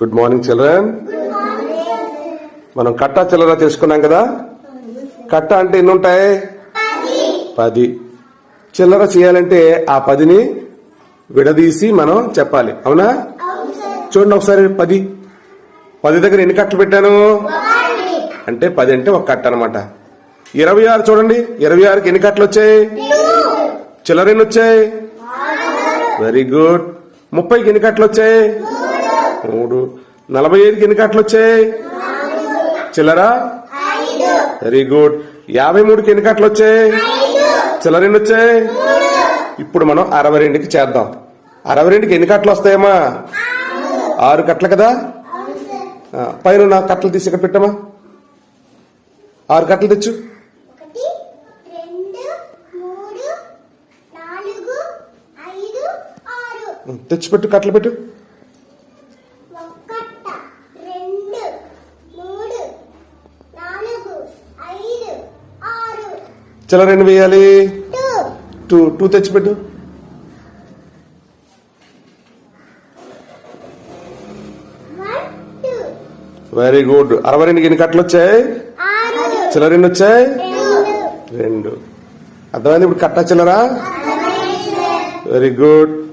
Good morning children మనం కట్ట చిల్లర తెలుసుకున్నాం కదా? కట్ట అంటే ఎన్ని ఉంటాయి పది. చిల్లర చేయాలంటే ఆ పదిని విడదీసి మనం చెప్పాలి. అవునా? చూడండి ఒకసారి పది. పది దగ్గర ఎన్ని కట్టలు పెట్టాను? అంటే పది అంటే ఒక కట్ట అనమాట ఇరవై ఆరు చూడండి. ఇరవై ఆరుకి ఎన్ని కట్టలు వచ్చాయి? చిల్లర ఎన్ని వచ్చాయి? వెరీ గుడ్ ముప్పైకి ఎన్ని కట్టలు వచ్చాయి? మూడు. నలభై ఐదుకి ఎన్ని కట్టలు వచ్చాయి? చిల్లరా? వెరీ గుడ్ యాభై మూడుకి ఎన్ని కట్టలు వచ్చాయి? చిల్లర ఎన్ని వచ్చాయి? ఇప్పుడు మనం అరవై రెండుకి చేద్దాం. అరవై రెండుకి ఎన్ని కట్టలు వస్తాయమ్మా? ఆరు కట్టలు కదా? పైన నా కట్టలు తీసి ఇక్కడ పెట్టమ్మా. ఆరు కట్టలు తెచ్చు. తెచ్చిపెట్టు కట్టలు పెట్టు ఒకట రెండు మూడు నాలుగు ఐదు ఆరు చిల్లర ఎన్ని వేయాలి. టూ. టూ తెచ్చిపెట్టు. వెరీ గుడ్ అరవై రెండుకి ఎన్ని కట్టలు వచ్చాయి? చిల్లర ఎన్ని వచ్చాయి? రెండు. అర్థమైంది ఇప్పుడు కట్ట చిల్లరా వెరీ గుడ్